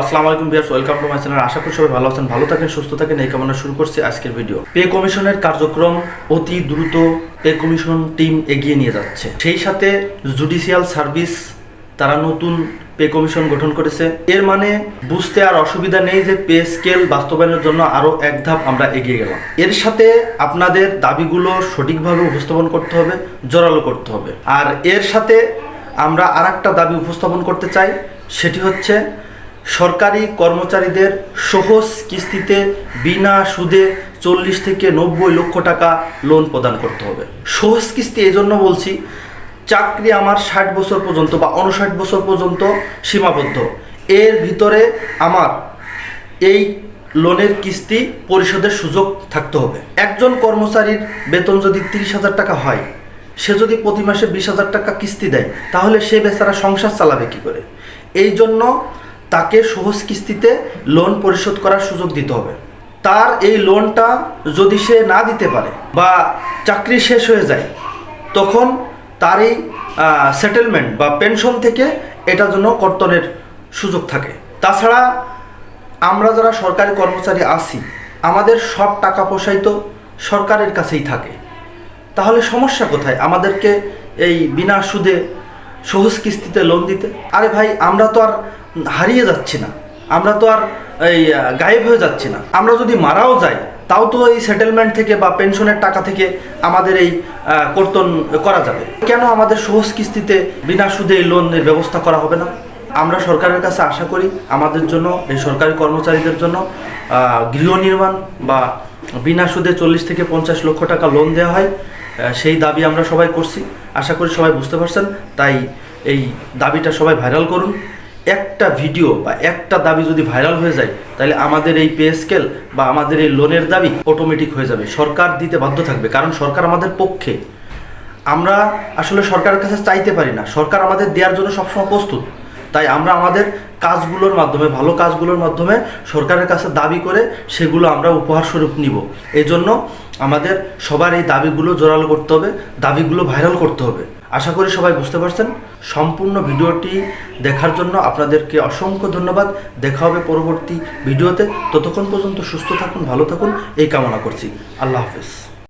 আসসালামু আলাইকুম viewers welcome to my channel. আশা করি সবাই ভালো আছেন, ভালো থাকেন, সুস্থ থাকেন। এই কামনা শুরু করছি আজকের ভিডিও। পে কমিশনের কার্যক্রম অতি দ্রুত পে কমিশন টিম এগিয়ে নিয়ে যাচ্ছে। সেই সাথে জুডিশিয়াল সার্ভিস, তারা নতুন পে কমিশন গঠন করেছে। এর মানে বুঝতে আর অসুবিধা নেই যে পে স্কেল বাস্তবায়নের জন্য আরও এক ধাপ আমরা এগিয়ে গেলাম। এর সাথে আপনাদের দাবিগুলো সঠিকভাবে উপস্থাপন করতে হবে, জোরালো করতে হবে। আর এর সাথে আমরা আর দাবি উপস্থাপন করতে চাই, সেটি হচ্ছে সরকারি কর্মচারীদের সহজ কিস্তিতে বিনা সুদে চল্লিশ থেকে নব্বই লক্ষ টাকা লোন প্রদান করতে হবে। সহজ কিস্তি এই জন্য বলছি, চাকরি আমার ষাট বছর পর্যন্ত বা উনষাট বছর পর্যন্ত সীমাবদ্ধ। এর ভিতরে আমার এই লোনের কিস্তি পরিশোধের সুযোগ থাকতে হবে। একজন কর্মচারীর বেতন যদি তিরিশ হাজার টাকা হয়, সে যদি প্রতি মাসে বিশ হাজার টাকা কিস্তি দেয়, তাহলে সে বেচারা সংসার চালাবে কি করে? এই জন্য তাকে সহজ কিস্তিতে লোন পরিশোধ করার সুযোগ দিতে হবে। তার এই লোনটা যদি সে না দিতে পারে বা চাকরি শেষ হয়ে যায়, তখন তার এই সেটেলমেন্ট বা পেনশন থেকে এটার জন্য কর্তনের সুযোগ থাকে। তাছাড়া আমরা যারা সরকারি কর্মচারী আছি, আমাদের সব টাকা পয়সাই তো সরকারের কাছেই থাকে। তাহলে সমস্যা কোথায়? আমাদেরকে এই বিনা সুদে সহজ কিস্তিতে লোন দিতে? আরে ভাই, আমরা তো আর হারিয়ে যাচ্ছি না। আমরা তো আর এই গায়েব হয়ে যাচ্ছি না। আমরা যদি মারাও যাই, তাও তো এই সেটেলমেন্ট থেকে বা পেনশনের টাকা থেকে আমাদের এই কর্তন করা যাবে। কেন আমাদের সহজ কিস্তিতে বিনা সুদে এই লোনের ব্যবস্থা করা হবে না? আমরা সরকারের কাছে আশা করি আমাদের জন্য, এই সরকারি কর্মচারীদের জন্য গৃহ নির্মাণ বা বিনা সুদে চল্লিশ থেকে পঞ্চাশ লক্ষ টাকা লোন দেওয়া হয়। সেই দাবি আমরা সবাই করছি। আশা করি সবাই বুঝতে পারছেন। তাই এই দাবিটা সবাই ভাইরাল করুন। একটা ভিডিও বা একটা দাবি যদি ভাইরাল হয়ে যায়, তাহলে আমাদের এই পে স্কেল বা আমাদের এই লোনের দাবি অটোমেটিক হয়ে যাবে। সরকার দিতে বাধ্য থাকবে, কারণ সরকার আমাদের পক্ষে। আমরা আসলে সরকারের কাছে চাইতে পারি না। সরকার আমাদের দেওয়ার জন্য সবসময় প্রস্তুত। তাই আমরা আমাদের কাজগুলোর মাধ্যমে, ভালো কাজগুলোর মাধ্যমে সরকারের কাছে দাবি করে সেগুলো আমরা উপহার স্বরূপ নিব। এই জন্য আমাদের সবার এই দাবিগুলো জোরালো করতে হবে, দাবিগুলো ভাইরাল করতে হবে। আশা করি সবাই বুঝতে পারছেন। সম্পূর্ণ ভিডিওটি দেখার জন্য আপনাদেরকে অসংখ্য ধন্যবাদ। দেখা হবে পরবর্তী ভিডিওতে। ততক্ষণ পর্যন্ত সুস্থ থাকুন, ভালো থাকুন। এই কামনা করছি। আল্লাহ হাফেজ।